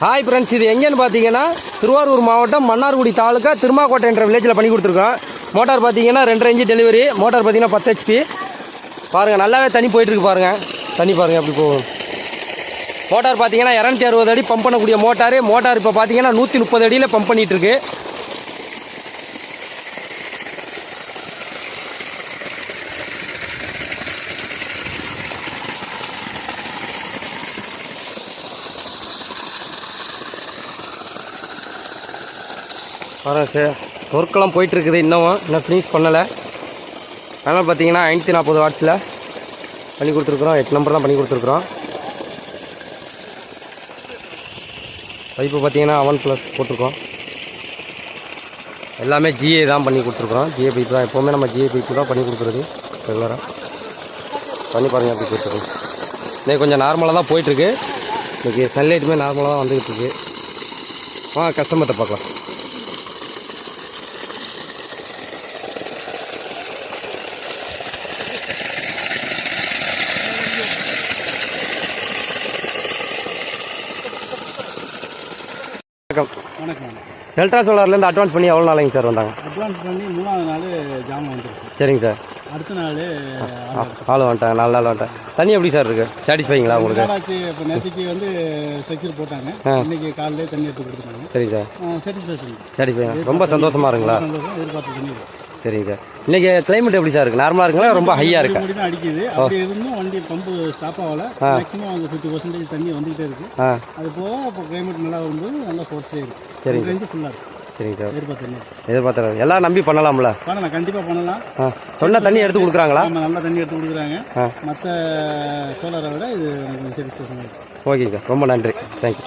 Hi friends இது எங்கேன்னு பார்த்தீங்கன்னா திருவாரூர் மாவட்டம் மன்னார்குடி தாலுக்கா திருமாக்கோட்டைன்ற வில்லேஜில் பண்ணி கொடுத்துருக்கோம். மோட்டார் பார்த்தீங்கன்னா ரெண்டரை இன்ச்சு டெலிவரி மோட்டார் பார்த்தீங்கன்னா பத்து ஹெச்பி பாருங்கள் நல்லாவே தண்ணி போயிட்டுருக்கு பாருங்கள் தண்ணி பாருங்கள் அப்படி போகும் மோட்டார் பார்த்தீங்கன்னா இரநூத்தி அறுபது அடி பம்ப் பண்ணக்கூடிய மோட்டார். மோட்டார் இப்போ பார்த்தீங்கன்னா நூற்றி முப்பது அடியில் பம்ப் பண்ணிகிட்ருக்கு வரேன் சார். ஒர்க்கெல்லாம் போயிட்டுருக்குது இன்னமும். இன்னும் ஃபினிஷ் பண்ணலை. அதனால் பார்த்தீங்கன்னா ஐநூற்றி நாற்பது வாட்ஸில் பண்ணி கொடுத்துருக்குறோம். எட்டு நம்பர் தான் பண்ணி கொடுத்துருக்குறோம். பைப்பு பார்த்தீங்கன்னா அவன் ப்ளஸ் போட்டிருக்கோம். எல்லாமே ஜிஏ தான் பண்ணி கொடுத்துருக்குறோம். ஜிஏ பைப்பு தான். எப்போவுமே நம்ம ஜிஏ பைப்பு தான் பண்ணி கொடுக்குறது. ரெகுலராக பண்ணி பாருங்கள் அப்படி போயிட்டுருக்கு. இன்னைக்கு கொஞ்சம் நார்மலாக தான் போயிட்டுருக்கு. இன்றைக்கி சன்லைட்டுமே நார்மலாக தான் வந்துக்கிட்டு இருக்கு. ஆ கஸ்டமர்கிட்ட பார்க்கலாம். வணக்கம் டெல்டா சோலார்லேருந்து அட்வான்ஸ் பண்ணி எவ்வளோ நாளைங்க சார் வந்தாங்க? அட்வான்ஸ் பண்ணி மூணாவது நாள் ஜாமான் வந்துருச்சு. சரிங்க சார். அடுத்த நாள் ஆள் வந்துட்டாங்க நாலு நாள் வந்துட்டாங்க. தண்ணி எப்படி சார் இருக்குது சாட்டிஸ்ஃபைங்களா உங்களுக்கு? நாளாச்சு இப்போ நேற்றுக்கு வந்து செக்யூர் போட்டாங்க. இன்னைக்கு காலையிலே தண்ணி எடுத்து கொடுத்துட்டாங்க. சரிங்க சார். சாட்டிஸ்ஃபேக்ஷன் சாட்டிஸ்ஃபைங்க ரொம்ப சந்தோஷமா இருக்குங்களா? எதிர்பார்த்து. சரிங்க சார் இன்றைக்கி கிளைமேட் எப்படி சார் இருக்குது நார்மலாக இருக்குங்களா? ரொம்ப ஹையாக இருக்கா? அடிக்குது. அப்படி இருந்தும் வண்டி பம்பு ஸ்டாப் ஆகல. மேக்ஸிமம் அங்கே ஃபிஃப்டி பர்சன்டேஜ் தண்ணி வந்துகிட்டே இருக்கு. ஆ. அது போக இப்போ கிளைமேட் நல்லா வரும்போது நல்லா ஃபோர்ஸே இருக்கு. சரிங்க. ரேஞ்சு ஃபுல்லாக இருக்கு. சரிங்க சார் எதிர்பார்த்து தண்ணி எதிர்பார்த்துறேன் எல்லாம் நம்பி பண்ணலாம்ல? பண்ணலாம். கண்டிப்பாக பண்ணலாம். சொன்ன தண்ணி எடுத்து கொடுக்குறாங்களா? நம்ம நல்லா தண்ணி எடுத்து கொடுக்குறாங்க. மற்ற சோலாரை விட இது எனக்கு சாட்டிஸ்ஃபேக்ஷன் ஓகேங்க சார் ரொம்ப நன்றி. தேங்க்யூ